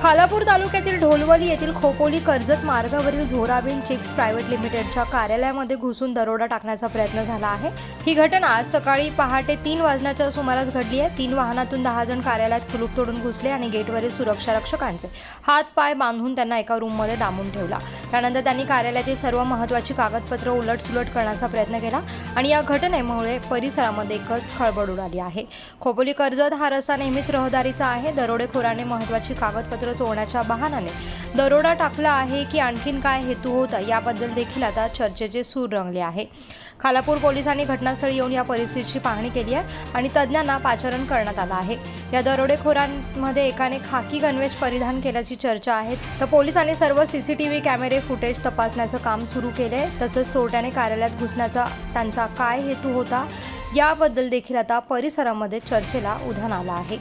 खालापूर तालुक्यातील ढोलवली येथील खोपोली कर्जत मार्गावरील झोराबीन चिक्स प्रायव्हेट लिमिटेडच्या कार्यालयामध्ये घुसून दरोडा टाकण्याचा प्रयत्न झाला आहे. ही घटना आज सकाळी पहाटे तीन वाजण्याच्या सुमारास घडली आहे. तीन वाहनातून दहा जण कार्यालयात कुलूप तोडून घुसले आणि गेटवरील सुरक्षा रक्षकांचे हात पाय बांधून त्यांना एका रूममध्ये डांबून ठेवला. त्यानंतर त्यांनी कार्यालयातील सर्व महत्त्वाची कागदपत्र उलटसुलट करण्याचा प्रयत्न केला आणि या घटनेमुळे परिसरामध्ये एकच खळबळ उडाली आहे. खोपोली कर्जत हा रस्ता नेहमीच रहदारीचा आहे. दरोडेखोराने महत्त्वाची कागदपत्र चोरण्याच्या बहाण्याने दरोडा टाकला आहे की आणखीन काय हेतू होता याबद्दल देखील आता चर्चेचे सूर रंगले आहे. खालापूर पोलिसांनी घटनास्थळी येऊन या परिस्थितीची पाहणी केली आहे आणि तज्ज्ञांना पाचारण करण्यात आलं आहे. या दरोडेखोरांमध्ये एकाने खाकी गणवेश परिधान केल्याची चर्चा आहे. तर पोलिसांनी सर्व सी सी टी व्ही कॅमेरे फुटेज तपासण्याचं काम सुरू केलं आहे तसंच चोरट्याने कार्यालयात घुसण्याचा त्यांचा काय हेतू होता याबद्दल देखील आता परिसरामध्ये चर्चेला उधाण आलं आहे.